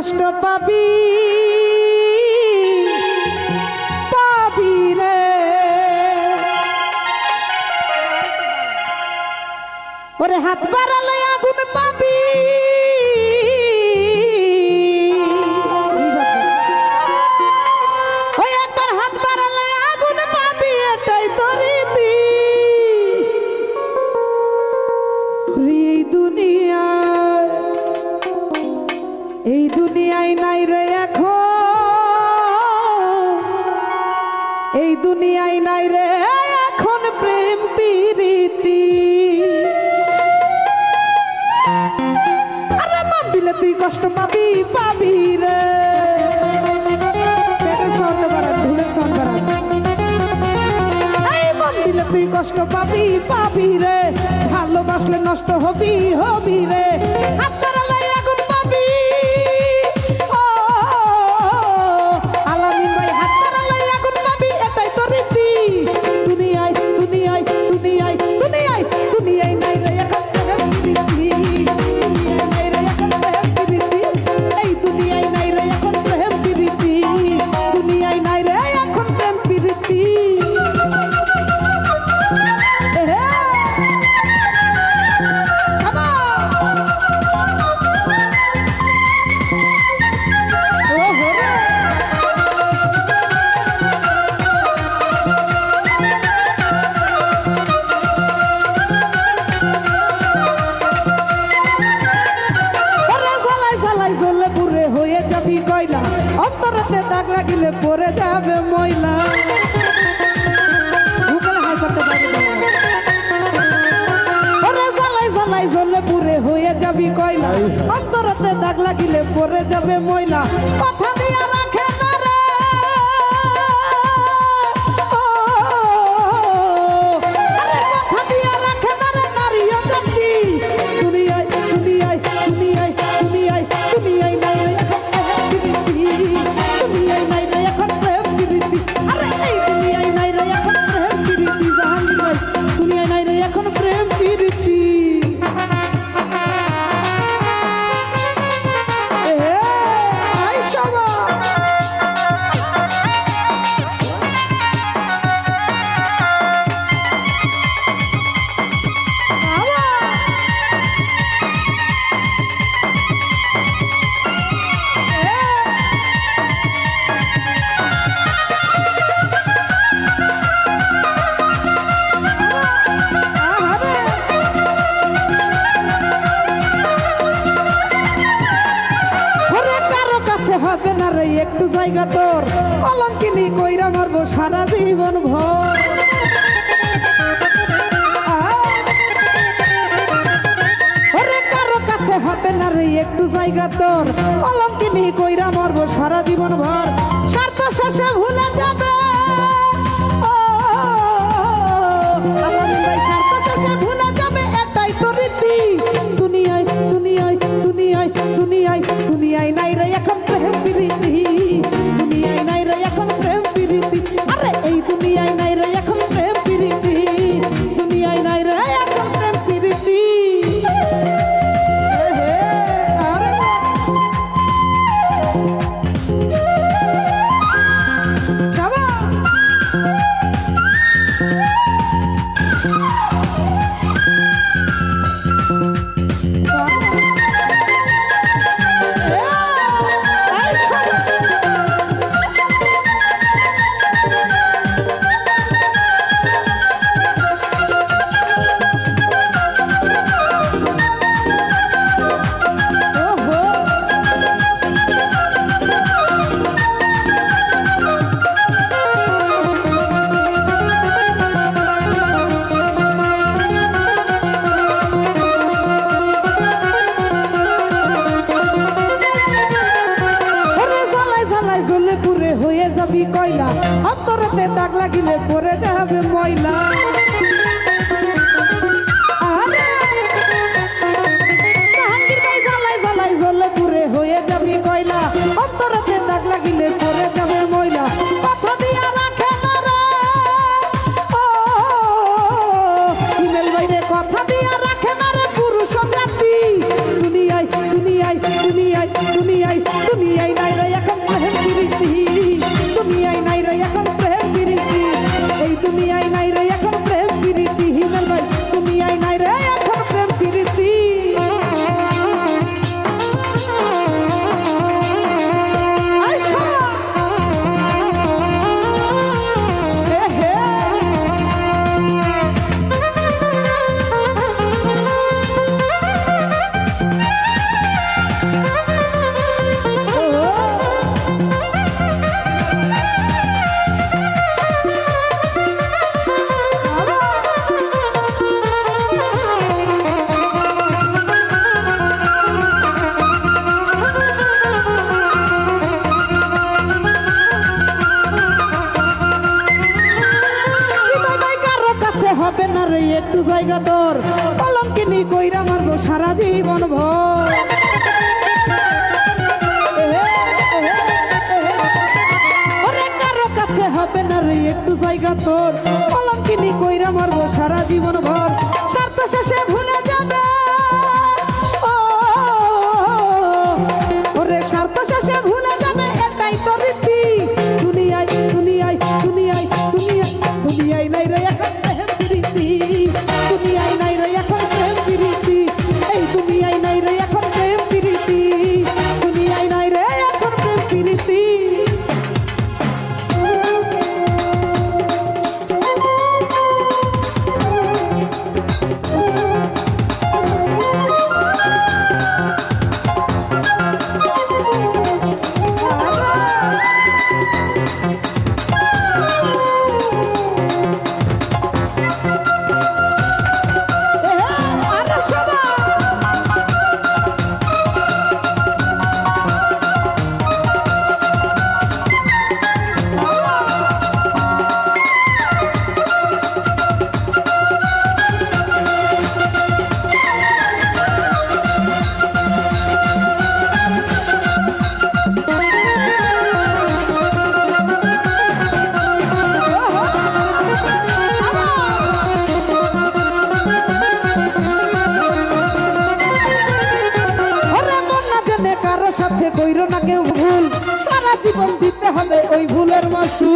কষ্ট পাবি পাবি রে। ওরে হাত বাড়ালে পিরিতি। আরে মন দিলে তুই কষ্ট পাবি পাবি রে। তুই কষ্ট পাবি পাবি রে। ভালোবাসলে নষ্ট হবি হ বেশি কইলা? অন্তরতে দাগ লাগিলে পরে যাবে ময়লা। জলে পুরে হয়ে যাবি কয়লা। অন্তরতে দাগ লাগিলে পরে যাবে ময়লা। কথা দিয়া রাখে না। জায়গা তোর, কলঙ্কিনি কইরা মারবো সারা জীবন ভর। হবে না রে, একটু জায়গা তোর, কলঙ্কিনি কইরা মারবো সারা জীবন ভর। স্বার্থ শেষে ভুলে যাবে। দুনিয়ায় দুনিয়ায় দুনিয়ায় দুনিয়ায় নাই রে, এখন প্রেম হবে না রে, একটু জায়গা তোর। কলম কিনি কইরা মারবো সারা জীবন ভর। কাছে হবে না রে, একটু জায়গা তোর। কলম কিনি কইরা মারবো সারা জীবন ভর। স্বার্থ শেষে ভুলে জীবন দিতে হবে ওই ভুলের মাসু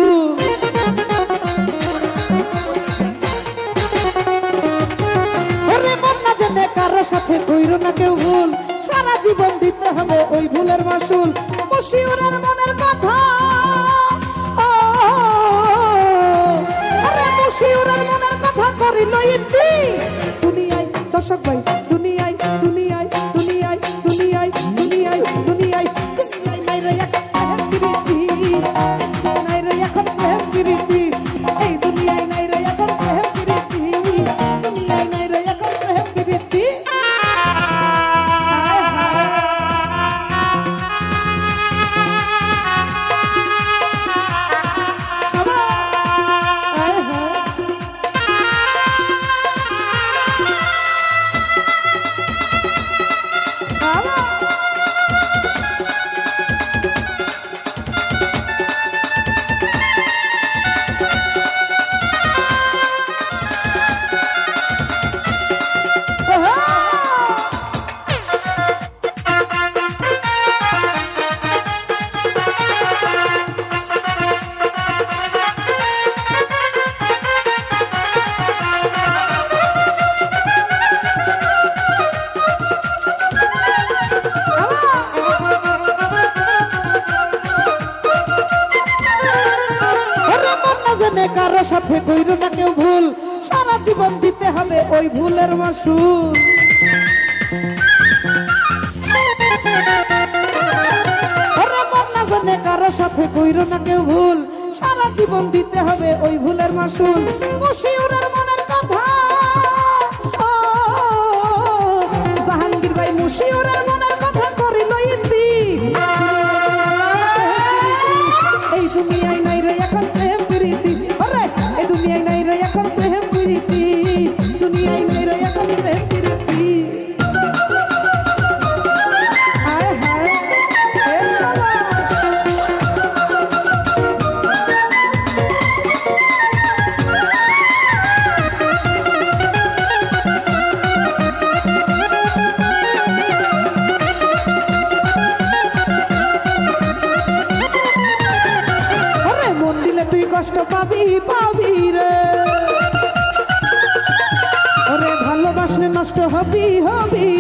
কারও সাথে কইরো না কেউ ভুল। সারা জীবন দিতে হবে ওই ভুলের মাসুল। মুশিউরের মনের কথা। মুশিউরের মনের কথা করিল ইতি। ভাই ভুলের মাসুল। কারও সাথে কইরো না কেউ ভুল। সারা জীবন দিতে হবে ওই ভুলের মাসুল। হবি হবি